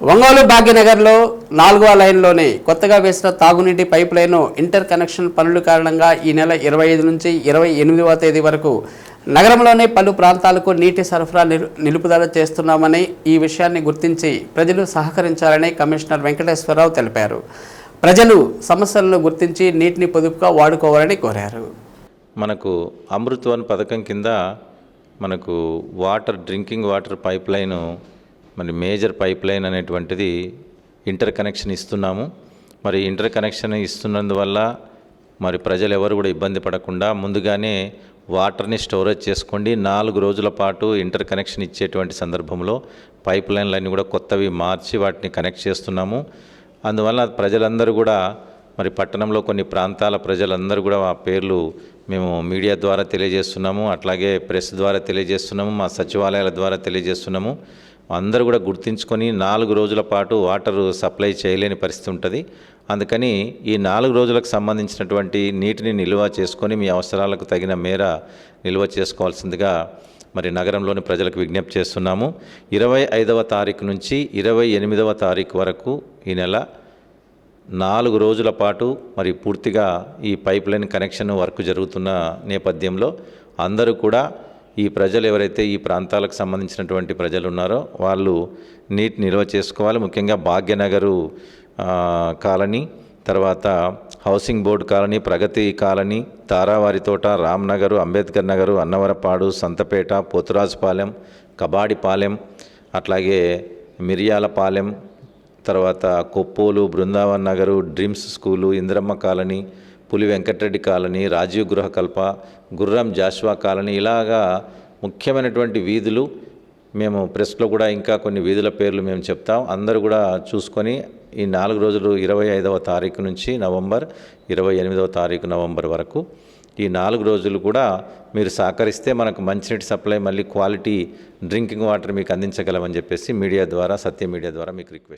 ఒంగోలు భాగ్యనగర్లో నాలుగవ లైన్లోనే కొత్తగా వేసిన తాగునీటి పైప్ లైన్ ఇంటర్ కనెక్షన్ పనుల కారణంగా ఈ నెల ఇరవై ఐదు నుంచి ఇరవై ఎనిమిదవ తేదీ వరకు నగరంలోని పలు ప్రాంతాలకు నీటి సరఫరా నిలుపుదల చేస్తున్నామని ఈ విషయాన్ని గుర్తించి ప్రజలు సహకరించాలని కమిషనర్ వెంకటేశ్వరరావు తెలిపారు. ప్రజలు సమస్యలను గుర్తించి నీటిని పొదుపుగా వాడుకోవాలని కోరారు. మనకు అమృత్వన్ పథకం కింద మనకు water drinking water pipe line మరి మేజర్ పైప్ లైన్ అనేటువంటిది ఇంటర్ కనెక్షన్ ఇస్తున్నాము. మరి ఇంటర్ కనెక్షన్ ఇస్తున్నందువల్ల మరి ప్రజలు ఎవరు కూడా ఇబ్బంది పడకుండా ముందుగానే వాటర్ని స్టోరేజ్ చేసుకోండి. నాలుగు రోజుల పాటు ఇంటర్ కనెక్షన్ ఇచ్చేటువంటి సందర్భంలో పైప్ లైన్లన్నీ కూడా కొత్తవి మార్చి వాటిని కనెక్ట్ చేస్తున్నాము. అందువల్ల ప్రజలందరూ కూడా మరి పట్టణంలో కొన్ని ప్రాంతాల ప్రజలందరూ కూడా ఆ పేర్లు మేము మీడియా ద్వారా తెలియజేస్తున్నాము. అట్లాగే ప్రెస్ ద్వారా తెలియజేస్తున్నాము. మా సచివాలయాల ద్వారా తెలియజేస్తున్నాము. అందరూ కూడా గుర్తించుకొని నాలుగు రోజుల పాటు వాటర్ సప్లై చేయలేని పరిస్థితి ఉంటుంది. అందుకని ఈ నాలుగు రోజులకు సంబంధించినటువంటి నీటిని నిల్వ చేసుకొని మీ అవసరాలకు తగిన మేర నిల్వ చేసుకోవాల్సిందిగా మరి నగరంలోని ప్రజలకు విజ్ఞప్తి చేస్తున్నాము. ఇరవై ఐదవ తారీఖు నుంచి ఇరవై ఎనిమిదవ తారీఖు వరకు ఈ నెల నాలుగు రోజుల పాటు మరి పూర్తిగా ఈ పైప్ లైన్ కనెక్షన్ వర్క్ జరుగుతున్న నేపథ్యంలో అందరూ కూడా ఈ ప్రజలు ఎవరైతే ఈ ప్రాంతాలకు సంబంధించినటువంటి ప్రజలు ఉన్నారో వాళ్ళు నీటి నిల్వ చేసుకోవాలి. ముఖ్యంగా భాగ్యనగరు కాలనీ తర్వాత housing board colony Pragathi colony Taravari Thota Ramnagar Ambedkar Nagar Annavarapadu Santhapeta Pothurajupalem Kabadipalem అట్లాగే మిరియాలపాలెం తర్వాత Koppolu Brindavan Nagar Dreams school Indiramma colony Puli Venkatareddy colony Rajiv Gruhakalpa గుర్రం జాష్వా కాలనీ ఇలాగా ముఖ్యమైనటువంటి వీధులు మేము ప్రెస్లో కూడా ఇంకా కొన్ని వీధుల పేర్లు మేము చెప్తాం. అందరూ కూడా చూసుకొని ఈ నాలుగు రోజులు ఇరవై ఐదవ తారీఖు నుంచి నవంబర్ ఇరవై ఎనిమిదవ తారీఖు నవంబర్ వరకు ఈ నాలుగు రోజులు కూడా మీరు సహకరిస్తే మనకు మంచినీటి సప్లై మళ్ళీ క్వాలిటీ డ్రింకింగ్ వాటర్ మీకు అందించగలమని చెప్పేసి మీడియా ద్వారా సత్య మీడియా ద్వారా మీకు రిక్వెస్ట్